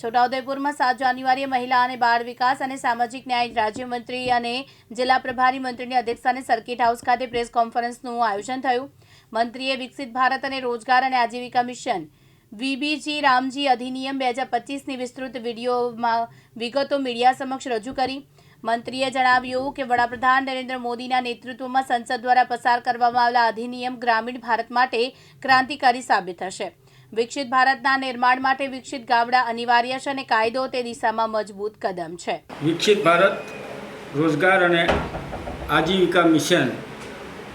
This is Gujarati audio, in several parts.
છોટાઉદેપુરમાં સાત જાન્યુઆરીએ મહિલા અને બાળ વિકાસ અને સામાજિક ન્યાય રાજ્યમંત્રી અને જિલ્લા પ્રભારી મંત્રીની અધ્યક્ષસ્થાને સર્કિટ હાઉસ ખાતે પ્રેસ કોન્ફરન્સનું આયોજન થયું. મંત્રીએ વિકસિત ભારત અને રોજગાર અને આજીવિકા મિશન વીબીજી રામજી અધિનિયમ બે હજાર પચીસની વિસ્તૃત વિડીયોમાં વિગતો મીડિયા સમક્ષ રજૂ કરી. મંત્રીએ જણાવ્યું કે વડાપ્રધાન નરેન્દ્ર મોદીના નેતૃત્વમાં સંસદ દ્વારા પસાર કરવામાં આવેલા અધિનિયમ ગ્રામીણ ભારત માટે ક્રાંતિકારી સાબિત થશે. વિકસિત ભારતના નિર્માણ માટે વિકસિત ગામડા અનિવાર્ય છે અને કાયદો તે દિશામાં મજબૂત કદમ છે. વિકસિત ભારત, રોજગાર અને આજીવિકા મિશન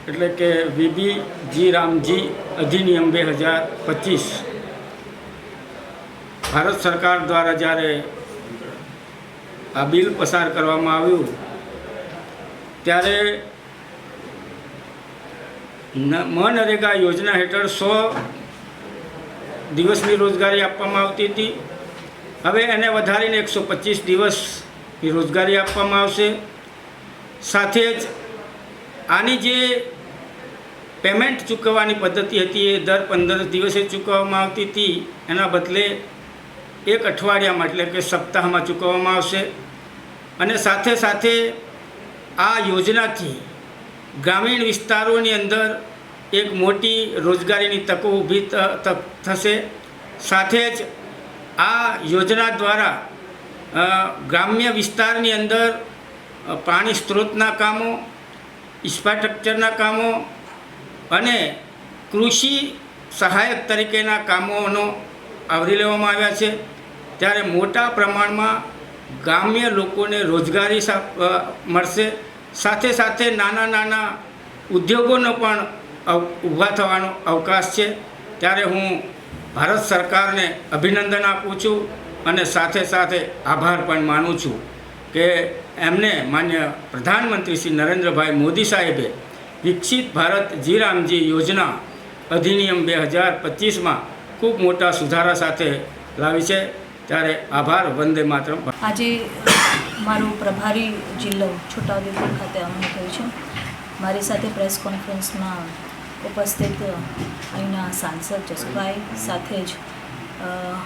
એટલે કે વીબી જી રામજી અધિનિયમ બે હજાર પચીસ. ભારત સરકાર દ્વારા જ્યારે આ બિલ પસાર કરવામાં આવ્યું, ત્યારે મનરેગા યોજના હેઠળ સો દિવસની રોજગારી આપવામાં આવતી હતી. હવે એને વધારીને એકસો પચીસ દિવસની રોજગારી આપવામાં આવશે. સાથે જ આની જે પેમેન્ટ ચૂકવવાની પદ્ધતિ હતી એ દર પંદર દિવસે ચૂકવવામાં આવતી હતી. એના બદલે એક અઠવાડિયામાં, એટલે કે સપ્તાહમાં ચૂકવવામાં આવશે. અને સાથે સાથે આ યોજનાથી ગ્રામીણ વિસ્તારોની અંદર એક મોટી રોજગારીની તકો ઊભી થ- થશે. સાથે જ આ યોજના દ્વારા ગ્રામ્ય વિસ્તારની અંદર પાણી સ્ત્રોતના કામો, ઇન્ફ્રાસ્ટ્રક્ચરના કામો અને કૃષિ સહાયક તરીકેના કામોનો આવરી લેવામાં આવ્યા છે. ત્યારે મોટા પ્રમાણમાં ગ્રામ્ય લોકોને રોજગારી મળશે. સાથે સાથે નાના નાના ઉદ્યોગોનો પણ ઊભા થવાનો અવકાશ છે. ત્યારે હું ભારત સરકારને અભિનંદન આપું છું અને સાથે સાથે આભાર પણ માનું છું કે એમને માન્ય પ્રધાનમંત્રી શ્રી નરેન્દ્રભાઈ મોદી સાહેબે વિકસિત ભારત જી રામજી યોજના અધિનિયમ બે હજાર પચીસમાં ખૂબ મોટા સુધારા સાથે લાવી છે. ત્યારે આભાર, વંદે માત્ર આજે મારો પ્રભારી જિલ્લો છોટાઉદેપુર ખાતે અમને થયું છે. મારી સાથે પ્રેસ કોન્ફરન્સમાં ઉપસ્થિત અહીંના સાંસદ જસુભાઈ સાથે જ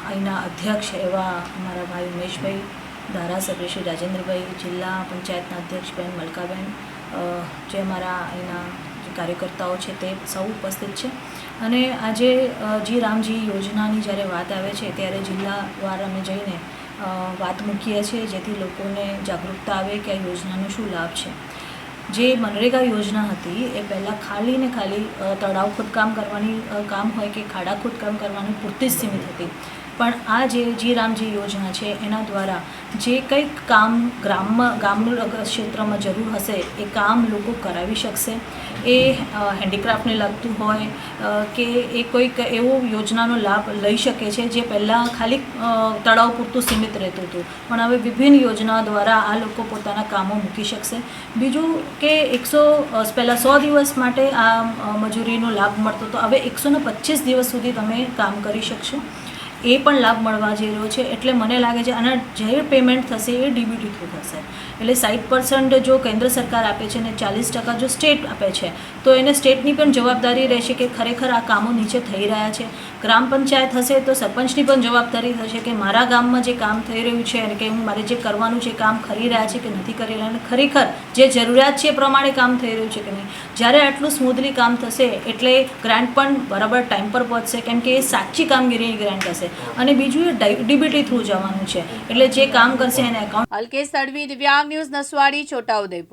અહીંના અધ્યક્ષ એવા અમારા ભાઈ ઉમેશભાઈ, ધારાસભ્ય શ્રી રાજેન્દ્રભાઈ, જિલ્લા પંચાયતના અધ્યક્ષબેન મલકાબેન જે અમારા અહીંના કાર્યકર્તાઓ છે તે સૌ ઉપસ્થિત છે. અને આજે જી રામજી યોજનાની જ્યારે વાત આવે છે ત્યારે જિલ્લાવાર અમે જઈને વાત મૂકીએ છીએ જેથી લોકોને જાગૃતતા આવે કે આ યોજનાનો શું લાભ છે. જે મનરેગા યોજના હતી, એ પહેલાં ખાલી ને ખાલી તળાવ ખોદકામ કરવાની કામ હોય કે ખાડા ખોદકામ કરવાની પૂરતી જ સીમિત હતી. પણ આ જે જી રામજી યોજના છે, એના દ્વારા જે કંઈક કામ ગ્રામમાં ગામનું ક્ષેત્રમાં જરૂર હશે, એ કામ લોકો કરાવી શકશે. એ હેન્ડીક્રાફ્ટને લાગતું હોય કે એ કોઈક એવો યોજનાનો લાભ લઈ શકે છે, જે પહેલાં ખાલી તળાવ પૂરતું સીમિત રહેતું હતું. પણ હવે વિભિન્ન યોજના દ્વારા આ લોકો પોતાના કામો મૂકી શકશે. બીજું કે એકસો પહેલાં સો દિવસ માટે આ મજૂરીનો લાભ મળતો હતો. હવે એકસો પચીસ દિવસ સુધી તમે કામ કરી શકશો. એ પણ લાભ મળવા જઈ રહ્યો છે. એટલે મને લાગે છે આના જે પેમેન્ટ થશે એ ડીબીટી થ્રુ થશે. એટલે સાઠ પર્સન્ટ જો કેન્દ્ર સરકાર આપે છે અને ચાલીસ ટકા જો સ્ટેટ આપે છે, તો એને સ્ટેટની પણ જવાબદારી રહેશે કે ખરેખર આ કામો નીચે થઈ રહ્યા છે. ગ્રામ પંચાયત હશે તો સરપંચની પણ જવાબદારી થશે કે મારા ગામમાં જે કામ થઈ રહ્યું છે અને કે હું મારે જે કરવાનું છે, કામ કરી રહ્યા છે કે નથી કરી રહ્યા, અને ખરેખર જે જરૂરિયાત છે એ પ્રમાણે કામ થઈ રહ્યું છે કે નહીં? જ્યારે આટલું સ્મૂધલી કામ થશે, એટલે ગ્રાન્ટ પણ બરાબર ટાઈમ પર પહોંચશે, કેમ કે એ સાચી કામગીરીની ગ્રાન્ટ હશે. અને બીજું એ ડીબીટી થ્રુ જવાનું છે. એટલે જે કામ કરશે એને એકાઉન્ટ અલ્કેશ તડવી દિવ્યાંગ ન્યૂઝ નસવાડી, છોટાઉદેપુર.